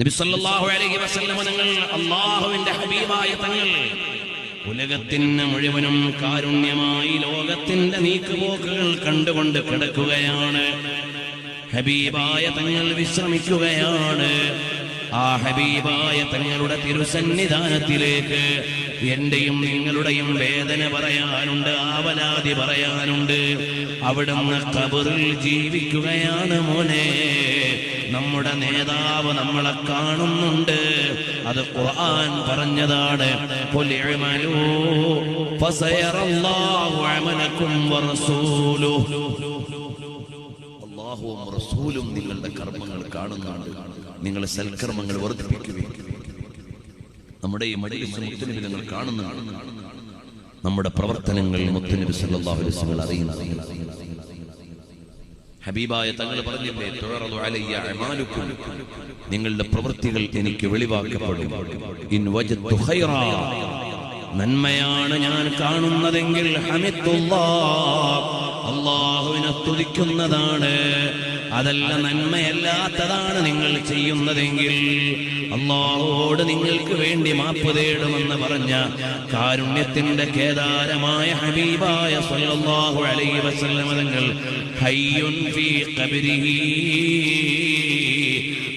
നബി സല്ലല്ലാഹു അലൈഹി ഹബീബായ തങ്ങൾ മുഴുവനും കാരുണ്യമായി ലോകത്തിന്റെ നീക്കുപോക്കുകൾ കണ്ടുകൊണ്ട് കിടക്കുകയാണ്. ഹബീബായ തങ്ങൾ വിശ്രമിക്കുകയാണ്. ആ ഹബീബായ തങ്ങളുടെ തിരുസന്നിധാനത്തിലേക്ക് എന്റെയും നിങ്ങളുടെയും വേദന പറയാനുണ്ട് ആവലാതി പറയാനുണ്ട്. അവിടുന്ന് കബറിൽ ജീവിക്കുകയാണ് മോനെ. നമ്മുടെ നേതാവ് നമ്മളെ കാണുന്നുണ്ട്. അത് ഖുർആൻ പറഞ്ഞതാണ്. ഫസയറല്ലാഹു അള്ളാഹുവും റസൂലും നിങ്ങളുടെ കർമ്മങ്ങൾ കാണുന്നതാണ് നിങ്ങളുടെ സൽക്കർമ്മങ്ങൾ വർദ്ധിപ്പിക്കുകയും നമ്മുടെ ഈ മടിയിൽ മുത്തനബി നിങ്ങൾ കാണുന്നതാണ് നമ്മുടെ പ്രവർത്തനങ്ങൾ മുത്തനബി സല്ലല്ലാഹു അലൈഹി വസല്ലം അറിയുന്നു ഹബീബായ തങ്ങൾ പറഞ്ഞില്ലേ അലയ്യ അമാലുക്കും. നിങ്ങളുടെ പ്രവൃത്തികൾ എനിക്ക് വെളിവാക്കപ്പെടും. ഇൻ വജദ്തു ഖൈറ. നന്മയാണ് ഞാൻ കാണുന്നതെങ്കിൽ ഹമിത്തുല്ലാ അള്ളാഹുവിനെ സ്തുതിക്കുന്നതാണ് അതല്ല നന്മയല്ലാത്തതാണ് നിങ്ങൾ ചെയ്യുന്നതെങ്കിൽ അള്ളാഹോട് നിങ്ങൾക്ക് വേണ്ടി മാപ്പ് തേടുമെന്ന് പറഞ്ഞ കാരുണ്യത്തിന്റെ കേദാരമായ ഹബീബായ സല്ലല്ലാഹു അലൈഹി വസല്ലമ തങ്ങൾ ഹയ്യുൻ ഫീ ഖബരിഹി.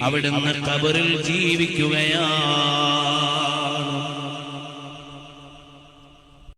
അവിടുന്ന് കബറിൽ ജീവിക്കുകയാണ്.